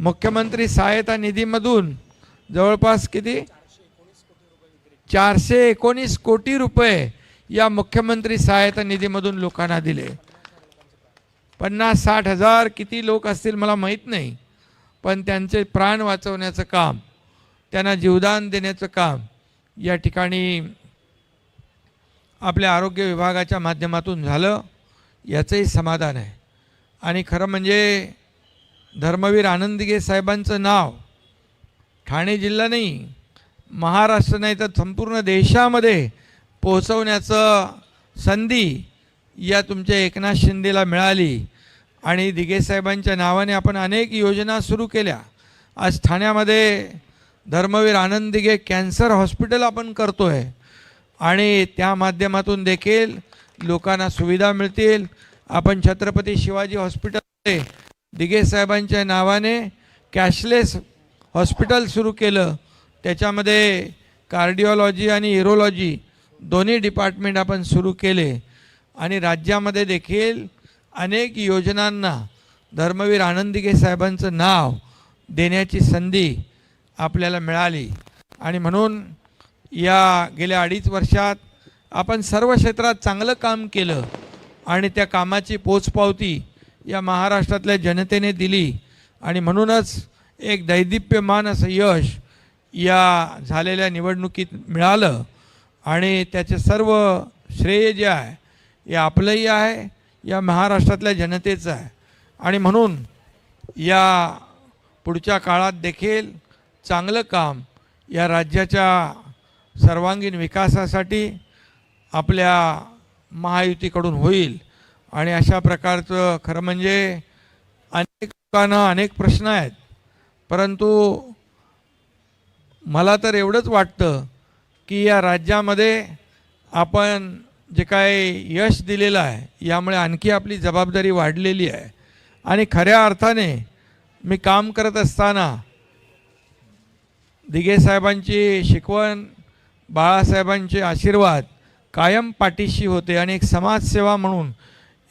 मुख्यमंत्री सहायता निधीमधून जवळपास किती? चारशे एकोणीस कोटी रुपये या मुख्यमंत्री सहायता निधीमधून लोकांना दिले. पन्नास साठ हजार किती लोक असतील मला माहीत नाही पण त्यांचे प्राण वाचवण्याचं काम त्यांना जीवदान देण्याचं काम या ठिकाणी आपल्या आरोग्य विभागाच्या माध्यमातून झालं याचंही समाधान आहे. आणि खरं म्हणजे धर्मवीर आनंदगे साहेबांचं नाव. ठाणे जिल्हा नाही महाराष्ट्र नाही तर संपूर्ण देशामध्ये पोहोचवण्याचं संधी या तुमच्या एकनाथ शिंदेला मिळाली. आणि दिघे साहेबांच्या नावाने आपण अनेक योजना सुरू केल्या. आज ठाण्यामध्ये धर्मवीर आनंद दिघे कॅन्सर हॉस्पिटल आपण करतो आहे आणि त्या माध्यमातून देखील लोकांना सुविधा मिळतील. आपण छत्रपती शिवाजी हॉस्पिटलमध्ये दिघे साहेबांच्या नावाने कॅशलेस हॉस्पिटल सुरू केलं. त्याच्यामध्ये कार्डिओलॉजी आणि इरोलॉजी दोन्ही डिपार्टमेंट आपण सुरू केले. आणि राज्यामध्ये देखील अनेक योजनांना धर्मवीर आनंदिगे साहेबांचं नाव देण्याची संधी आपल्याला मिळाली. आणि म्हणून या गेल्या अडीच वर्षात आपण सर्व क्षेत्रात चांगलं काम केलं आणि त्या कामाची पोचपावती या महाराष्ट्रातल्या जनतेने दिली. आणि म्हणूनच एक दैदिप्यमान असं यश या झालेल्या निवडणुकीत मिळालं. आणि त्याचे सर्व श्रेय जे आहे हे आपलंही आहे या महाराष्ट्रातल्या जनतेचं आहे. आणि म्हणून या पुढच्या काळात देखील चांगलं काम या राज्याच्या सर्वांगीण विकासासाठी आपल्या महायुतीकडून होईल. आणि अशा प्रकारचं खरं म्हणजे अनेक लोकांना अनेक प्रश्न आहेत. परंतु मला तर एवढंच वाटतं की या राज्यामध्ये आपण जे काय यश दिलेलं आहे यामुळे आणखी आपली जबाबदारी वाढलेली आहे. आणि खऱ्या अर्थाने मी काम करत असताना दिघे साहेबांची शिकवण बाळासाहेबांचे आशीर्वाद कायम पाठीशी होते आणि एक समाजसेवा म्हणून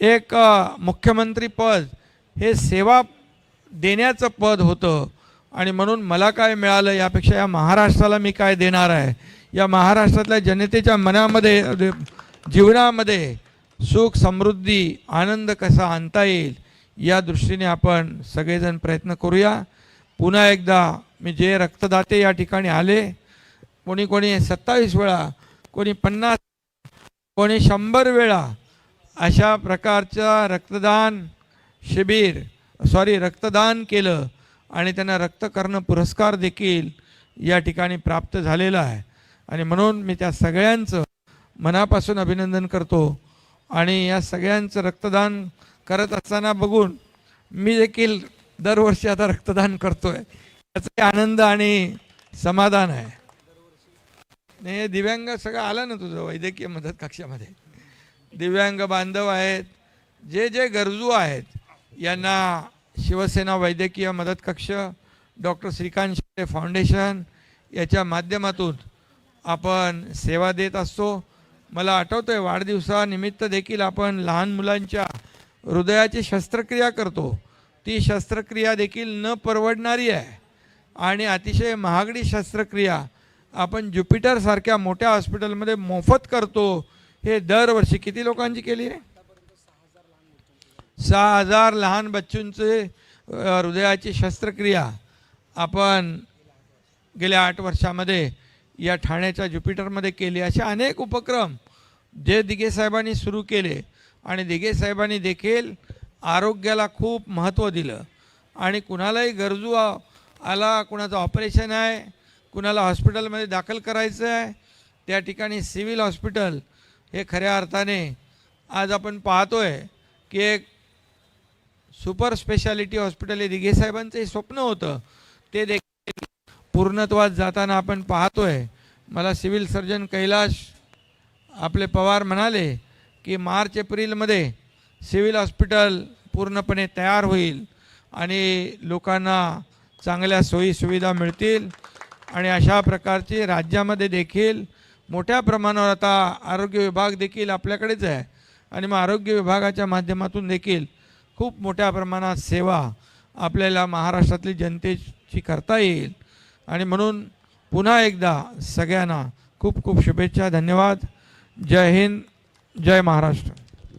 एक मुख्यमंत्रीपद मुख्यमंत्री पद हे सेवा देण्याचं पद होतं. आणि म्हणून मला काय मिळालं यापेक्षा या महाराष्ट्राला मी काय देणार आहे? या महाराष्ट्रातल्या जनतेच्या मनामध्ये जीवनामध्ये सुख समृद्धी आनंद कसा आणता येईल या दृष्टीने आपण सगळेजण प्रयत्न करूया. पुन्हा एकदा मी जे रक्तदाते या ठिकाणी आले कोणी कोणी सत्तावीस वेळा कोणी पन्नास कोणी शंभर वेळा अशा प्रकारचं रक्तदान शिबिर सॉरी रक्तदान केलं आणि त्यांना रक्तकर्ण पुरस्कार देखील या ठिकाणी प्राप्त झालेला आहे. आणि म्हणून मी त्या सगळ्यांचं मनापासून अभिनंदन करतो आणि या सगळ्यांचं रक्तदान करत असताना बघून मी देखील दरवर्षी आता रक्तदान करतो आहे याचा आनंद आणि समाधान आहे. नाही हे दिव्यांग सगळं आलं ना तुझं वैद्यकीय मदत कक्षामध्ये? दिव्यांग बांधव आहेत जे जे गरजू आहेत यांना शिवसेना वैद्यकीय मदत कक्ष डॉक्टर श्रीकांत शिंदे फाउंडेशन याच्या माध्यमातून आपण सेवा देत असतो. मला आठवतं आहे वाढदिवसानिमित्त देखील आपण लहान मुलांच्या हृदयाची शस्त्रक्रिया करतो. ती शस्त्रक्रिया देखील न परवडणारी आहे. आणि अतिशय महागडी शस्त्रक्रिया आपण ज्युपिटरसारख्या मोठ्या हॉस्पिटलमध्ये मोफत करतो. हे दरवर्षी किती लोकांची केली रे? सहा हजार लहान बच्चूंचे हृदयाची शस्त्रक्रिया आपण गेल्या आठ वर्षामध्ये या ठाण्याच्या ज्युपिटरमध्ये केली. असे अनेक उपक्रम जे दिघे साहेबांनी सुरू केले आणि दिघे साहेबांनी देखील आरोग्याला खूप महत्त्व दिलं. आणि कुणालाही गरजू आला कुणाचं ऑपरेशन आहे कुणाला हॉस्पिटलमध्ये दाखल करायचं आहे त्या ठिकाणी सिव्हिल हॉस्पिटल हे खऱ्या अर्थाने आज आपण पाहतोय की एक सुपर स्पेशालिटी हॉस्पिटल हे दिघेसाहेबांचं स्वप्न होतं. ते देखील पूर्णत्वात जाताना आपण पाहतोय. मला सिव्हिल सर्जन कैलाश आपले पवार म्हणाले की मार्च एप्रिलमध्ये सिव्हिल हॉस्पिटल पूर्णपणे तयार होईल आणि लोकांना चांगल्या सोयीसुविधा मिळतील आणि अशा प्रकारची राज्यामध्ये देखील मोठ्या प्रमाणावर आता आरोग्य विभाग देखील आपल्याकडेच आहे. आणि मग आरोग्य विभागाच्या माध्यमातून देखील खूप मोठ्या प्रमाणात सेवा आपल्याला महाराष्ट्रातली जनतेची करता येईल. आणि म्हणून पुन्हा एकदा सगळ्यांना खूप खूप शुभेच्छा धन्यवाद. जय हिंद जय महाराष्ट्र.